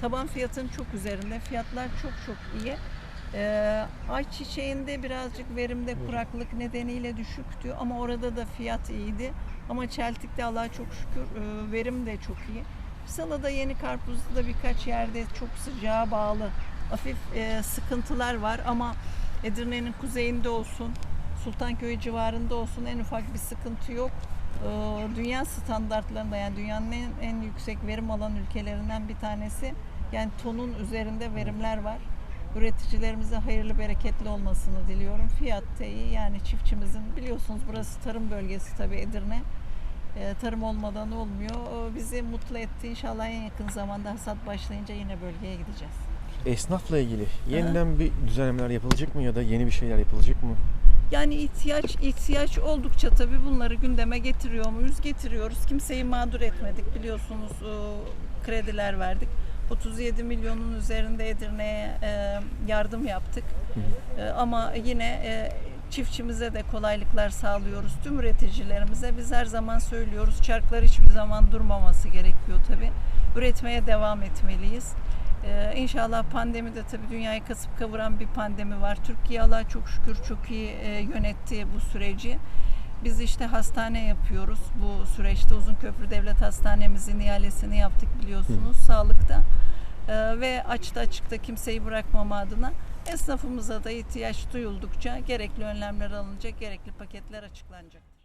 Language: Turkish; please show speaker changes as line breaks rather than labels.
taban fiyatın çok üzerinde. Fiyatlar çok çok iyi. Ee, ayçiçeğinde birazcık verimde kuraklık nedeniyle düşüktü ama orada da fiyat iyiydi. Ama çeltikte Allah'a çok şükür e, verim de çok iyi. Salada yeni karpuzda da birkaç yerde çok sıcağa bağlı hafif e, sıkıntılar var ama Edirne'nin kuzeyinde olsun, Sultanköy civarında olsun en ufak bir sıkıntı yok. Dünya standartlarında yani dünyanın en, en yüksek verim alan ülkelerinden bir tanesi. Yani tonun üzerinde verimler var. Üreticilerimize hayırlı bereketli olmasını diliyorum. Fiyat da iyi yani çiftçimizin biliyorsunuz burası tarım bölgesi tabii Edirne. Ee, tarım olmadan olmuyor. O bizi mutlu etti. İnşallah en yakın zamanda hasat başlayınca yine bölgeye gideceğiz.
Esnafla ilgili yeniden bir düzenlemeler yapılacak mı ya da yeni bir şeyler yapılacak mı?
Yani ihtiyaç ihtiyaç oldukça tabii bunları gündeme getiriyor muyuz? Getiriyoruz. Kimseyi mağdur etmedik. Biliyorsunuz e, krediler verdik. 37 milyonun üzerinde Edirne'ye e, yardım yaptık. E, Ama yine çiftçimize de kolaylıklar sağlıyoruz. Tüm üreticilerimize biz her zaman söylüyoruz. Çarklar hiçbir zaman durmaması gerekiyor tabii. Üretmeye devam etmeliyiz. Ee, inşallah pandemi de tabii dünyayı kasıp kavuran bir pandemi var. Türkiye Allah çok şükür çok iyi e, yönetti bu süreci. Biz işte hastane yapıyoruz bu süreçte. Uzunköprü Devlet Hastanemizin ihalesini yaptık biliyorsunuz sağlıkta. Ee, ve açta açıkta kimseyi bırakmama adına esnafımıza da ihtiyaç duyuldukça gerekli önlemler alınacak, gerekli paketler açıklanacak.